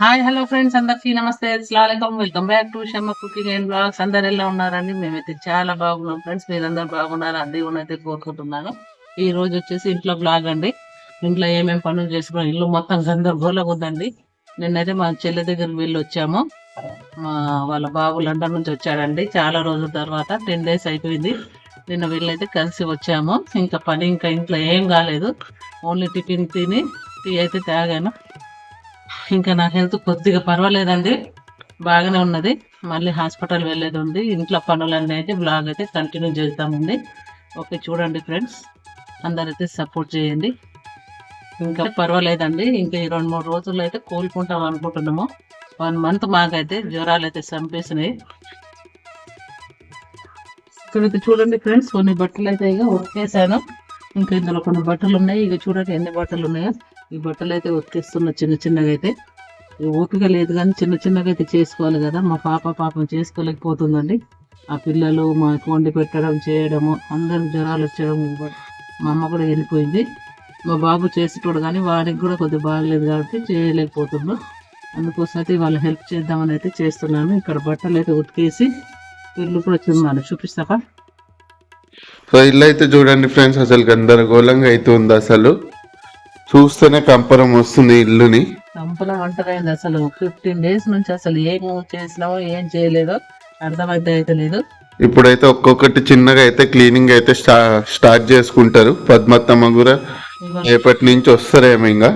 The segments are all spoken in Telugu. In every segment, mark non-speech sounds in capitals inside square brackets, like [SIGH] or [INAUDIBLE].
హాయ్ హలో ఫ్రెండ్స్ అందరికీ నమస్తే. అస్సలాముఅలైకుం welcome back to Shamma cooking and blogs. అందరు ఎలా ఉన్నారండి? మేమైతే చాలా బాగున్నాం ఫ్రెండ్స్. మీరందరూ బాగున్నారు? అదే ఉన్నైతే కోరుకుంటున్నాను. ఈ రోజు వచ్చేసి ఇంట్లో బ్లాగ్ అండి. ఇంట్లో ఏమేమి పనులు చేసుకున్నాం? ఇల్లు మొత్తం గందరగోళంగా ఉందండి. నిన్నైతే మా చెల్లి దగ్గర వెళ్ళి వచ్చాము. మా వాళ్ళ బాబు లండన్ నుంచి వచ్చాడండి. చాలా రోజుల తర్వాత టెన్ డేస్ అయిపోయింది. నిన్న వీళ్ళైతే కలిసి వచ్చాము. ఇంకా పని ఇంకా ఇంట్లో ఏం కాలేదు. ఓన్లీ టిఫిన్ తిని టీ అయితే తాగాను. ఇంకా నా హెల్త్ కొద్దిగా పర్వాలేదండి. బాగానే ఉన్నది. మళ్ళీ హాస్పిటల్ వెళ్ళేది ఉంది. ఇంట్లో పనులన్నీ అయితే బ్లాగ్ అయితే కంటిన్యూ చేస్తామండి. ఓకే చూడండి ఫ్రెండ్స్. అందరైతే సపోర్ట్ చేయండి. ఇంకా పర్వాలేదండి. ఇంకా ఈ రెండు మూడు రోజుల్లో అయితే కోలుకుంటాం అనుకుంటున్నాము. వన్ మంత్ మాకైతే జ్వరాలు అయితే చంపేసినాయి ఇక్కడైతే చూడండి ఫ్రెండ్స్ కొన్ని బట్టలు అయితే ఇక ఉతికేసాను ఇంకా ఇందులో కొన్ని బట్టలు ఉన్నాయి. ఇక చూడండి ఎన్ని బట్టలు ఉన్నాయో. ఈ బట్టలు అయితే ఉతికేస్తున్నా చిన్న చిన్నగా అయితే. ఓపిక లేదు కానీ చిన్న చిన్నగా అయితే చేసుకోవాలి కదా. మా పాప పాపం చేసుకోలేకపోతుందండి. ఆ పిల్లలు మాకు వండి పెట్టడం చేయడము అందరూ జ్వరాలు వచ్చడం మా అమ్మ కూడా వెళ్ళిపోయింది. మా బాబు చేసేటోడు కానీ వాడికి కూడా కొద్దిగా బాగలేదు కాబట్టి చేయలేకపోతున్నాడు అందుకోసం అయితే వాళ్ళు హెల్ప్ చేద్దామని అయితే చేస్తున్నాను. ఇక్కడ బట్టలు అయితే ఉతికేసి పిల్లలు కూడా చిన్నాను. చూపిస్తాక సో ఇల్లు అయితే చూడండి ఫ్రెండ్స్ అసలు గందరగోళంగా అవుతుంది అసలు. చూస్తేనే కంపరం వస్తుంది ఇల్లుని. సంపల వంటరైంది అసలు? ఫిఫ్టీన్ డేస్ నుంచి అసలు ఏం చేసినామో ఏం చేయలేదో అర్థమైతే అయితే లేదు. ఇప్పుడైతే ఒక్కొక్కటి చిన్నగా అయితే క్లీనింగ్ అయితే స్టా స్టార్ట్ చేసుకుంటారు. పద్మత్తమ్మ కూడా రేపటి నుంచి వస్తారేమో ఇంకా.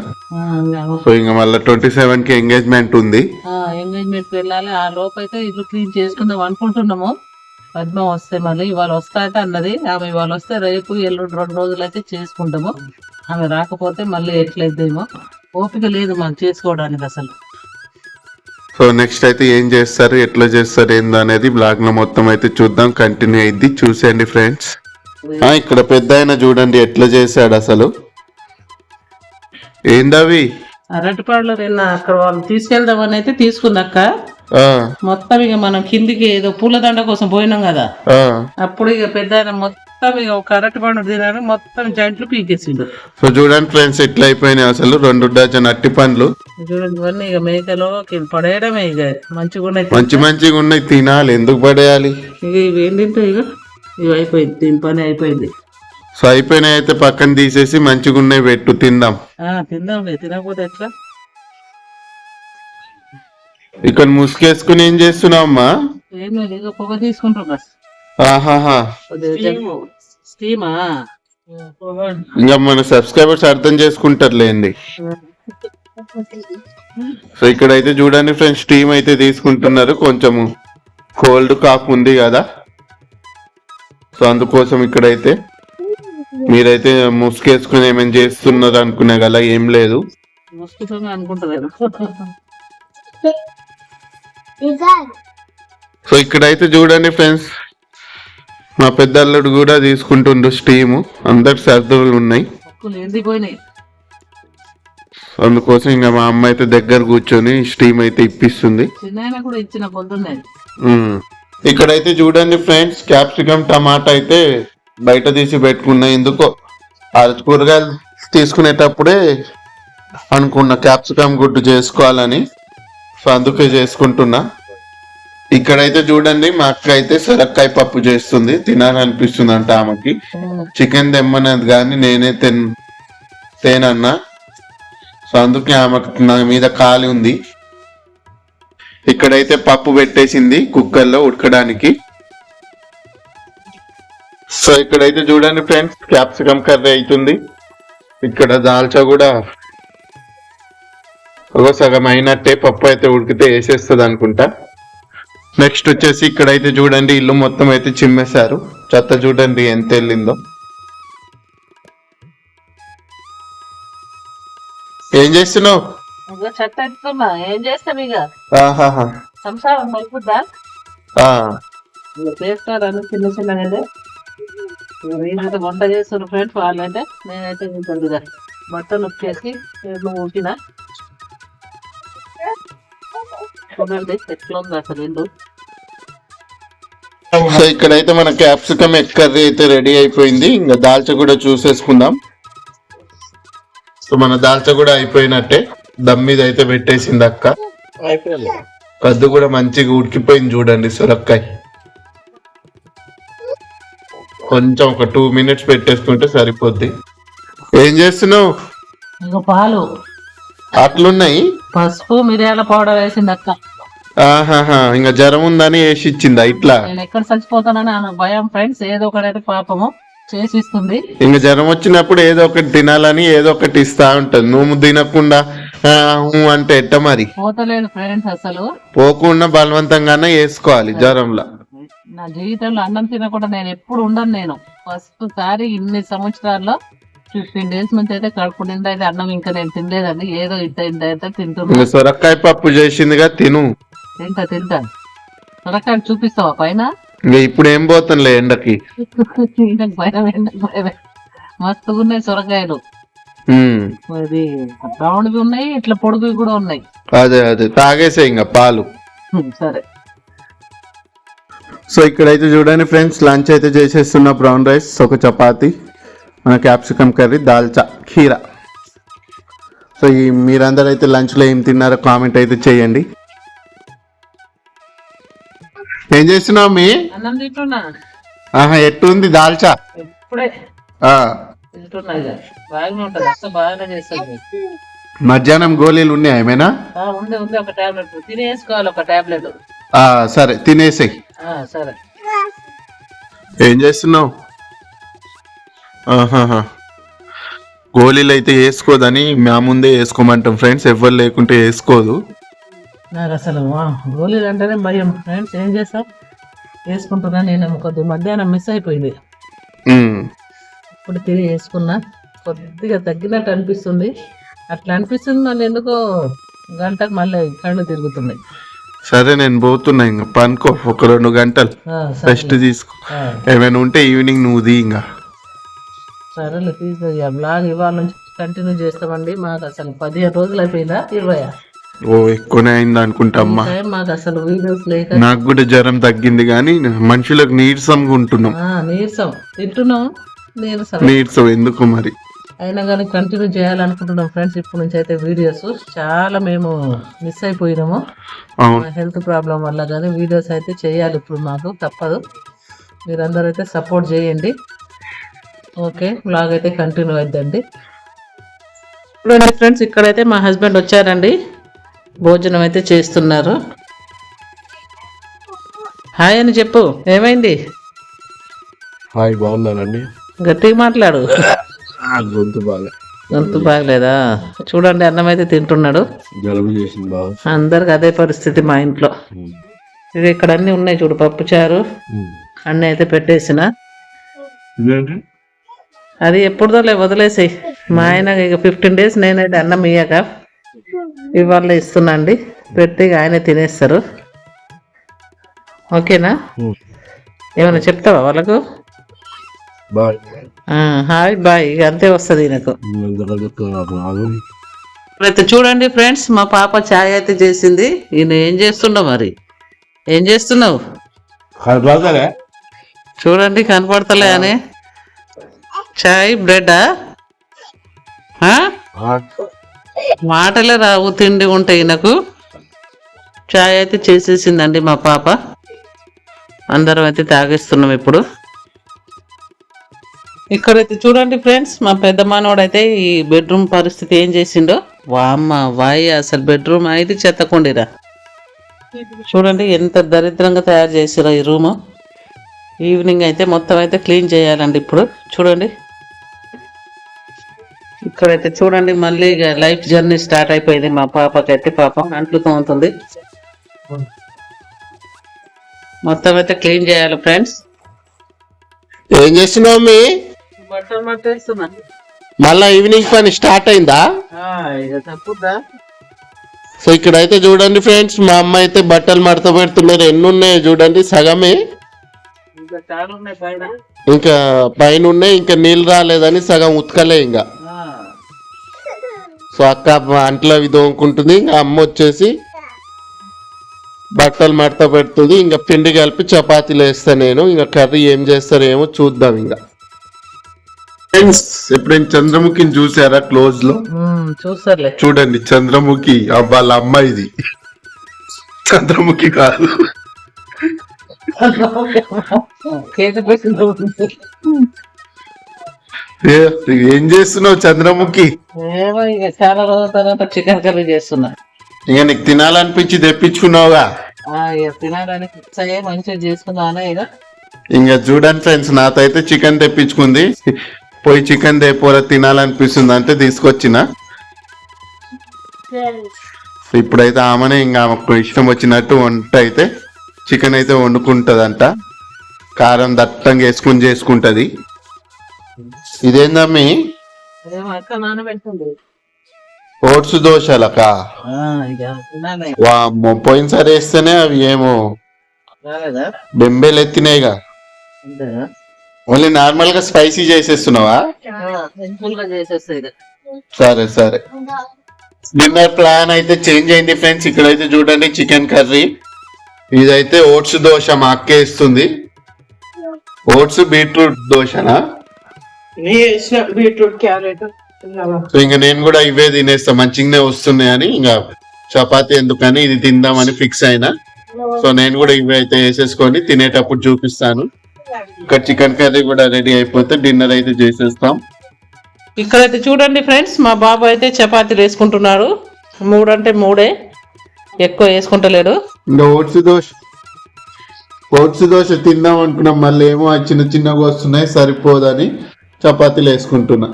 సో ఇంకా మళ్ళీ ట్వంటీ సెవెన్కి ఎంగేజ్మెంట్ ఉంది. ఎంగేజ్మెంట్ వెళ్ళాలి. ఆ లోపు అయితే ఇల్లు క్లీన్ చేసుకుందాం అనుకుంటున్నాము. పద్మ వస్తే మళ్ళీ ఇవాళ వస్తా అయితే అన్నది. ఆమె ఇవాళ వస్తే రేపు ఎల్లుండి రెండు రోజులు అయితే చేసుకుంటాము. ఆమె రాకపోతే మళ్ళీ ఎట్లయితేమో ఓపిక లేదు మాకు చేసుకోవడానికి అసలు. సో నెక్స్ట్ అయితే ఏం చేస్తారు ఎట్లా చేస్తారు ఏందో అనేది బ్లాగ్లో మొత్తం అయితే చూద్దాం. కంటిన్యూ అయింది చూసేయండి ఫ్రెండ్స్. ఇక్కడ పెద్ద ఆయన చూడండి ఎట్లా చేశాడు అసలు. ఏందవి? అరటిపాడులో నిన్న అక్కడ వాళ్ళు తీసుకెళ్దామని అయితే తీసుకుందక్క ఆ, మొత్తం ఇక మనం కిందికి ఏదో పూలదండ కోసం పోయినాం కదా. అప్పుడు ఇక పెద్ద మొత్తం ఇక ఒక అరటిపండు తినారు మొత్తం జాయింట్లు పీకేసిండు. సో చూడండి ఫ్రెండ్స్ ఎట్లా అయిపోయినాయి అసలు రెండు డజన్ అట్టి పండ్లు. చూడండి ఇవన్నీ ఇక మేకలో పడేయడమే ఇక మంచిగా ఉన్నాయి మంచి మంచిగా ఉన్నాయి తినాలి. ఎందుకు పడేయాలి? ఇక ఇవి ఏంటంటే ఇక? ఇవి అయిపోయింది దీని పని అయిపోయింది. సో అయిపోయినాయి అయితే పక్కన తీసేసి మంచిగా ఉన్నాయి పెట్టు తిందాం. ఆ తిందాంలే తినకపోతే ఎట్లా? ఇక్కడ ముసుగేసుకుని ఏం చేస్తున్నావు అమ్మా ఏం లేదు ఇక ఆహాహా. స్టీమా మన సబ్స్క్రైబర్స్ అర్థం చేసుకుంటారులేండి. సో ఇక్కడైతే చూడండి ఫ్రెండ్స్ టీమ్ అయితే తీసుకుంటున్నారు. కొంచెము కోల్డ్ కాఫ్ ఉంది కదా. సో అందుకోసం ఇక్కడైతే మీరైతే ముసుగేసుకుని ఏమైనా చేస్తున్నారు అనుకునే కదా ఏం లేదు. అనుకుంటారు సో ఇక్కడైతే చూడండి ఫ్రెండ్స్ మా పెద్ద అల్లుడు కూడా తీసుకుంటుండ్రు స్టీము. అందరు సర్దులు ఉన్నాయి. అందుకోసం ఇంకా మా అమ్మ అయితే దగ్గర కూర్చొని స్టీమ్ అయితే ఇప్పిస్తుంది. ఇక్కడైతే చూడండి ఫ్రెండ్స్ క్యాప్సికమ్ టమాటా అయితే బయట తీసి పెట్టుకున్నా. ఎందుకో ఆ కూరగాయలు తీసుకునేటప్పుడే అనుకున్న క్యాప్సికమ్ గుడ్డు చేసుకోవాలని. సో అందుకే చేసుకుంటున్నా. ఇక్కడైతే చూడండి మా అక్క అయితే సొరక్కాయ పప్పు చేస్తుంది. తినాలనిపిస్తుంది అంట ఆమెకి. చికెన్ తెమ్మన్నది కానీ నేనే తిన్ తేనన్నా. సో అందుకే ఆమెకు నా మీద ఖాళీ ఉంది. ఇక్కడైతే పప్పు పెట్టేసింది కుక్కర్లో ఉడకడానికి. సో ఇక్కడైతే చూడండి ఫ్రెండ్స్ క్యాప్సికమ్ కర్రీ అవుతుంది ఇక్కడ దాల్చా కూడా ఒక సగం అయినట్టే పప్పు అయితే ఉడికితే వేసేస్తుంది అనుకుంటా. నెక్స్ట్ వచ్చేసి ఇక్కడైతే చూడండి ఇల్లు మొత్తం అయితే చిమ్మేశారు. చెత్త చూడండి ఎంత వెళ్ళిందో. ఏం చేస్తున్నావు? చెత్త ఏం చేస్తాం ఇక? సంసారం మలుపుద్దా ఆ, చేస్తారని చిన్న చిన్నగా వంట చేస్తున్న ఫ్రెండ్స్ వాళ్ళైతే. నేనైతే కొద్దిగా బట్టలు వచ్చేసి ఊపిన చూడండి ఎట్లా ఉంది అసలు ఎందు సో ఇక్కడైతే మన క్యాప్సికమ్ ఎగ్ కర్రీ అయితే రెడీ అయిపోయింది. ఇంకా దాల్చా కూడా చూసేసుకుందాం. సో మన దాల్చా కూడా అయిపోయినట్టే. దమ్ మీద అయితే పెట్టేసింది అక్క. అయిపోయింది. కద్దు కూడా మంచిగా ఉడికిపోయింది చూడండి సొరకాయ. కొంచెం ఒక టూ మినిట్స్ పెట్టేసుకుంటే సరిపోద్ది. ఏం చేస్తున్నావు? పాలు. అట్లున్నాయి పసుపు మిరియాల పౌడర్ వేసింది అక్క ఆహాహా ఇంకా జ్వరం ఉందని వేసి ఇచ్చిందా ఇట్లా? నేను ఎక్కడ చచ్చిపోతానని ఆమె భయం ఫ్రెండ్స్ ఏదో ఒకటైతే పాపము చేసి ఇస్తుంది ఇంకా జ్వరం వచ్చినప్పుడు ఏదో ఒకటి తినాలని ఏదో ఒకటి ఇస్తా ఉంటుంది. నువ్వు తినకుండా ఆ, ఊ అంటే ఎట్ట మరి? పోతలేదు ఫ్రెండ్స్ అసలు. పోకుండా బలవంతంగానే వేసుకోవాలి జ్వరంలో. నా జీవితంలో అన్నం తినకుండా నేను ఎప్పుడు ఉండను నేను. ఫస్ట్ సారి ఇన్ని సంవత్సరాల్లో ఫిఫ్టీన్ డేస్ నుంచి అయితే కడుపు నిండా అయితే అన్నం ఇంకా నేను తినలేదండి. ఏదో ఇంత ఇంత అయితే తింటున్నా. సొరకాయ పప్పు చేసిందిగా తిను. తింటా తింటా. సొరకాయలు చూపిస్తావా పైన? ఇప్పుడు ఏం పోతానులే ఎండకి? నాకు భయం ఎండ భయం మస్తుగా ఉన్నాయి సొరకాయలు. అది రౌండ్వి ఉన్నాయి ఇట్లా పొడుగువి కూడా ఉన్నాయి. అదే అదే. తాగేసే ఇంకా పాలు. సరే. సో ఇక్కడైతే చూడండి ఫ్రెండ్స్ లంచ్ అయితే చేసేస్తున్న బ్రౌన్ రైస్ ఒక చపాతి. మన క్యాప్సికమ్ కర్రీ దాల్చా ఖీరా సో ఈ మీరందరూ అయితే లంచ్లో ఏం తిన్నారో కామెంట్ అయితే చేయండి. ఏం చేస్తున్నావు మీ? ఆహా ఎట్టుంది దాల్చా మధ్యాహ్నం గోళీలు ఉన్నాయా ఏమైనా? సరే. తినేసేయి. సరే. ఏం చేస్తున్నావు? గోళీలు అయితే వేసుకోదని మా ముందే వేసుకోమంటాం ఫ్రెండ్స్ ఎవరు లేకుంటే వేసుకోదు. నాకు అసలు గోళీలు అంటేనే భయం. ఫ్రెండ్స్ ఏం చేస్తాం? వేసుకుంటున్నా నేను కొద్ది మధ్యాహ్నం మిస్ అయిపోయింది. ఇప్పుడు తిరిగి వేసుకున్నా. కొద్దిగా తగ్గినట్టు అనిపిస్తుంది. అట్లా అనిపిస్తుంది మళ్ళీ ఎందుకో గంటకు మళ్ళీ కళ్ళు తిరుగుతున్నాయి. సరే నేను పోతున్నా ఇంకా. పనుకో ఒక రెండు గంటలు. రెస్ట్ తీసుకో. ఏమైనా ఉంటే ఈవినింగ్ నువ్వు తీ ఇంకా. సరేలే తీసుకో. బ్లాగ్ ఇవాళ నుంచి కంటిన్యూ చేస్తామండి. మాకు అసలు పదిహేను రోజులు అయిపోయిందా? ఇరవై ఓ ఎక్కువనే అయింది అనుకుంటా అమ్మా. టైం మాకు అసలు వీడియోస్ లేక నాకు కూడా జ్వరం తగ్గింది కానీ మనుషులకు నీరసంగా ఉంటున్నాం. నీరసం. తింటున్నాం. నీరసం నీరసం ఎందుకు మరి? అయినా కానీ కంటిన్యూ చేయాలనుకుంటున్నాం ఫ్రెండ్స్. ఇప్పటి నుంచి అయితే వీడియోస్ చాలా మేము మిస్ అయిపోయినాము. హెల్త్ ప్రాబ్లం వల్ల కానీ వీడియోస్ అయితే చేయాలి ఇప్పుడు మాకు తప్పదు. మీరందరూ అయితే సపోర్ట్ చేయండి. ఓకే బ్లాగ్ అయితే కంటిన్యూ అయిద్దండి. చూడండి ఫ్రెండ్స్ ఇక్కడైతే మా హస్బెండ్ వచ్చారండి. భోజనం అయితే చేస్తున్నారు. హాయ్ అని చెప్పు ఏమైంది? హాయ్ బాగున్నానండి. గట్టిగా మాట్లాడు. గొంతు బాగా గొంతు బాగలేదా? చూడండి అన్నం అయితే తింటున్నాడు. జలుబు చేసింది బాగా అందరికి అదే పరిస్థితి మా ఇంట్లో. ఇది ఇక్కడ అన్ని ఉన్నాయి చూడు పప్పు చారు. అన్నీ అయితే పెట్టేసిన. ఇదేంటి? అది ఎప్పుడుదోలే వదిలేసాయి. మా ఆయన ఇక ఫిఫ్టీన్ డేస్ నేనైతే అన్నం ఇయ్యాక ఇవాళ ఇస్తున్నా అండి పెడితే ఇక ఆయనే తినేస్తారు. ఓకేనా? ఏమైనా చెప్తావా వాళ్ళకు? Hi bye. ఇక అంతే వస్తుంది ఈయనకు. ఇప్పుడైతే చూడండి ఫ్రెండ్స్ మా పాప ఛాయ్ అయితే చేసింది. ఈయన ఏం చేస్తున్నావు మరి? ఏం చేస్తున్నావు? చూడండి కనపడతలే అని. చాయ్ బ్రెడా? మాటలే రావు తిండి ఉంటాయి నాకు చాయ్ అయితే చేసేసిందండి మా పాప. అందరం అయితే తాగేస్తున్నాం ఇప్పుడు. ఇక్కడైతే చూడండి ఫ్రెండ్స్ మా పెద్ద మానవుడు ఈ బెడ్రూమ్ పరిస్థితి ఏం చేసిండో. వామ్మ వాయి అసలు బెడ్రూమ్ అయితే చెత్తకుండిరా చూడండి ఎంత దరిద్రంగా తయారు చేసిరా ఈ రూము. ఈవినింగ్ అయితే మొత్తం అయితే క్లీన్ చేయాలండి ఇప్పుడు. చూడండి. ఇక్కడైతే చూడండి మళ్ళీ ఇక లైఫ్ జర్నీ స్టార్ట్ అయిపోయింది మా పాపకైతే పాపం. అంట్లు తోముతుంది. మొత్తం అయితే క్లీన్ చేయాలి ఫ్రెండ్స్. ఏం చేస్తున్నావు మీ బట్టలు మట్టేస్తున్నా. మళ్ళా ఈవినింగ్ పని స్టార్ట్ అయిందా? సో ఇక్కడైతే చూడండి ఫ్రెండ్స్ మా అమ్మ అయితే బట్టలు మడత పెడుతున్నారు. ఎన్ని ఉన్నాయో చూడండి సగమే. ఇంకా పైన. ఇంకా పైన ఉన్నాయి ఇంకా నీళ్ళు రాలేదని సగం ఉతకలే ఇంకా. సో అక్క అంట్లో అవి తోముకుంటుంది ఇంకా అమ్మ వచ్చేసి బట్టలు మడత పెడుతుంది ఇంకా పిండి కలిపి చపాతీలు వేస్తా నేను ఇంకా కర్రీ ఏం చేస్తారేమో చూద్దాం ఇంకా. ఫ్రెండ్స్ ఎప్పుడైనా చంద్రముఖిని చూసారా క్లోజ్లో? మ్మ్, చూస్తారులే. చూడండి చంద్రముఖి వాళ్ళ అమ్మాయిది చంద్రముఖి కాదు. [LAUGHS] ఏ- చేస్తున్నావు చంద్రముఖి? ఏమో ఇక చాలా రోజుల తర్వాత చికెన్ కర్రీ చేస్తున్నా. ఇక నీకు తినాలనిపించి తెప్పించుకున్నావుగా? ఆ, ఇక తినడానికి మంచిగా చేసుకున్నాను ఇక. ఇంకా చూడండి ఫ్రెండ్స్ నాతో అయితే చికెన్ తెప్పించుకుంది. పోయి చికెన్ తెపోరా తినాలనిపిస్తుంది అంటే తీసుకొచ్చిన. ఇప్పుడైతే ఆమెనే ఇంకా ఆమెకు ఇష్టం వచ్చినట్టు వంట అయితే చికెన్ అయితే వండుకుంటదంట. కారం దట్టంగా వేసుకుని చేసుకుంటది. ఇదేందమ్మి? ఓట్స్ దోశలక వామ్మో పోయినసారి వేస్తేనే అవి ఏమో. బెంబేలు ఎత్తినాయిగా ఓన్లీ నార్మల్గా స్పైసీ చేసేస్తున్నావా? సరే సరే. డిన్నర్ ప్లాన్ అయితే చేంజ్ అయింది ఫ్రెండ్స్. ఇక్కడైతే చూడండి చికెన్ కర్రీ. ఇదైతే ఓట్స్ దోశ మా అక్క ఇస్తుంది. ఓట్స్ బీట్రూట్ దోశనా బీట్రూట్ క్యారెట్ సో ఇంకా నేను కూడా ఇవే తినేస్తా మంచిగానే వస్తున్నాయి అని ఇంకా చపాతీ ఎందుకని ఇది తిందామని ఫిక్స్ అయినా. సో నేను కూడా ఇవి అయితే వేసేసుకొని తినేటప్పుడు చూపిస్తాను. ఇక్కడ చికెన్ కర్రీ కూడా రెడీ అయిపోతే డిన్నర్ అయితే చేసేస్తాం. ఇక్కడైతే చూడండి ఫ్రెండ్స్ మా బాబు అయితే చపాతీలు వేసుకుంటున్నాడు మూడు అంటే మూడే ఎక్కువ వేసుకుంటలేడు. ఓట్స్ దోశ ఓట్స్ దోశ తిందాం అనుకున్నాం మళ్ళీ ఏమో చిన్న చిన్నగా వస్తున్నాయి సరిపోదని. చపాతీలు వేసుకుంటున్నా.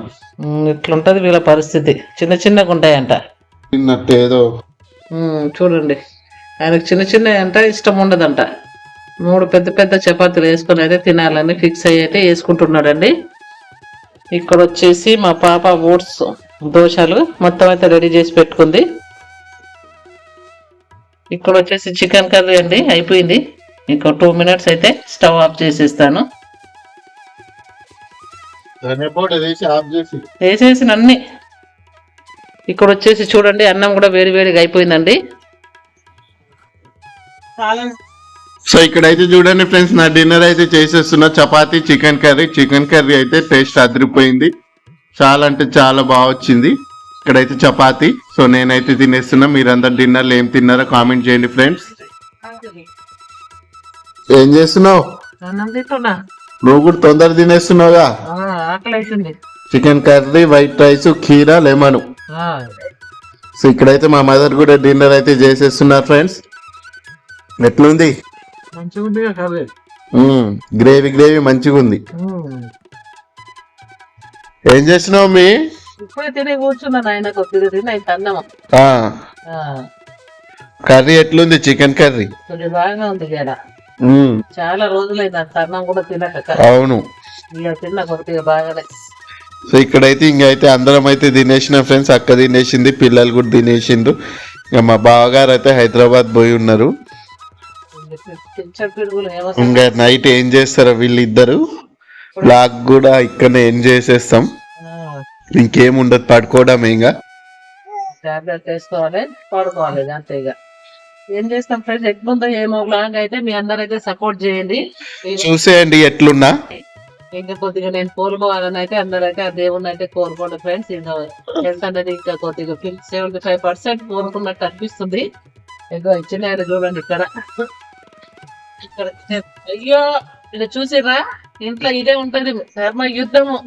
ఇట్లుంటది వీళ్ళ పరిస్థితి. చిన్న చిన్నగా ఉంటాయంట. తిన్నట్టు ఏదో చూడండి. ఆయనకు చిన్న చిన్న అంట ఇష్టం ఉండదంట. మూడు పెద్ద పెద్ద చపాతీలు వేసుకొని అయితే తినాలని ఫిక్స్ అయ్యి అయితే వేసుకుంటున్నాడండి. ఇక్కడ వచ్చేసి మా పాప ఓట్స్ దోశలు మొత్తం అయితే రెడీ చేసి పెట్టుకుంది. ఇక్కడ వచ్చేసి చికెన్ కర్రీ అండి అయిపోయింది. ఇంకో టూ మినిట్స్ అయితే స్టవ్ ఆఫ్ చేసేస్తాను. వేసేసిన అన్ని ఇక్కడ వచ్చేసి చూడండి అన్నం కూడా వేడి వేడిగా అయిపోయిందండి. సో ఇక్కడైతే చూడండి ఫ్రెండ్స్ నా డిన్నర్ అయితే చేసేస్తున్నా. Chapati chicken curry. Chicken curry అయితే టేస్ట్ అదిరిపోయింది. చాలా అంటే చాలా బాగా వచ్చింది. ఇక్కడైతే చపాతీ. సో నేనైతే తినేస్తున్నా. మీరందరు డిన్నర్లు ఏం తిన్నారో కామెంట్ చేయండి ఫ్రెండ్స్. ఏం చేస్తున్నావు? అన్నం తింటున్నా. నువ్వు కూడా తొందర తినేస్తున్నావుగా? చికెన్ కర్రీ వైట్ రైస్ కీరా లెమన్ సో ఇక్కడైతే మా మదర్ కూడా డిన్నర్ అయితే చేసేస్తున్నారు ఫ్రెండ్స్ ఎట్లుంది. గ్రేవీ గ్రేవీ మంచిగా ఉంది. ఏం చేసినావు మీ కర్రీ ఎట్లుంది చికెన్ కర్రీ బాగానే ఉంది. చాలా రోజులైంది అన్నం కూడా తినక అవును. ఇక తిన్న కొద్దిగా బాగానే. సో ఇక్కడైతే ఇంకైతే అందరం అయితే తినేసిన ఫ్రెండ్స్. అక్క తినేసింది పిల్లలు కూడా తినేసిండ్రు. ఇక మా బావగారు అయితే హైదరాబాద్ పోయి ఉన్నారు. ఇంకా నైట్ ఏం చేస్తారో వీళ్ళిద్దరు. బ్లాగ్ కూడా ఇక్కడనే ఏం చేసేస్తాం. ఇంకేం ఉండదు పడుకోవడం ఇంకా టాబ్లెట్ వేసుకోవాలి పడుకోవాలి అంతే ఇక ఏం చేస్తాం ఫ్రెండ్స్ ఎట్లుందో ఏమో బ్లాగ్ అయితే మీ అందరైతే సపోర్ట్ చేయండి. చూసేయండి ఎట్లున్నా. ఇంకా కొద్దిగా నేను కోరుకోవాలని అయితే అందరైతే ఆ దేవుణ్ణి అయితే కోరుకోండి ఫ్రెండ్స్ ఇంకా హెల్త్ అనేది ఇంకా కొద్దిగా సెవెంటీ ఫైవ్ పర్సెంట్ కోరుకున్నట్టు అనిపిస్తుంది. ఏదో ఇచ్చిన ఆయన చూడండి ఇక్కడ. ఇక్కడ అయ్యో ఇది చూసిరా ఇంట్లో ఇదే ఉంటది. ధర్మ యుద్ధము.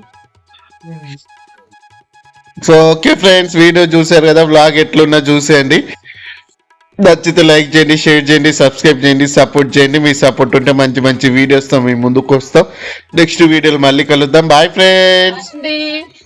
సో ఓకే ఫ్రెండ్స్ వీడియో చూసారు కదా బ్లాగ్ ఎట్లున్నా చూసేయండి. నచ్చితే లైక్ చేయండి షేర్ చేయండి సబ్స్క్రైబ్ చేయండి సపోర్ట్ చేయండి. మీ సపోర్ట్ ఉంటే మంచి మంచి వీడియోస్తో మీ ముందుకు వస్తాం నెక్స్ట్ వీడియోలు మళ్ళీ కలుద్దాం. Bye friends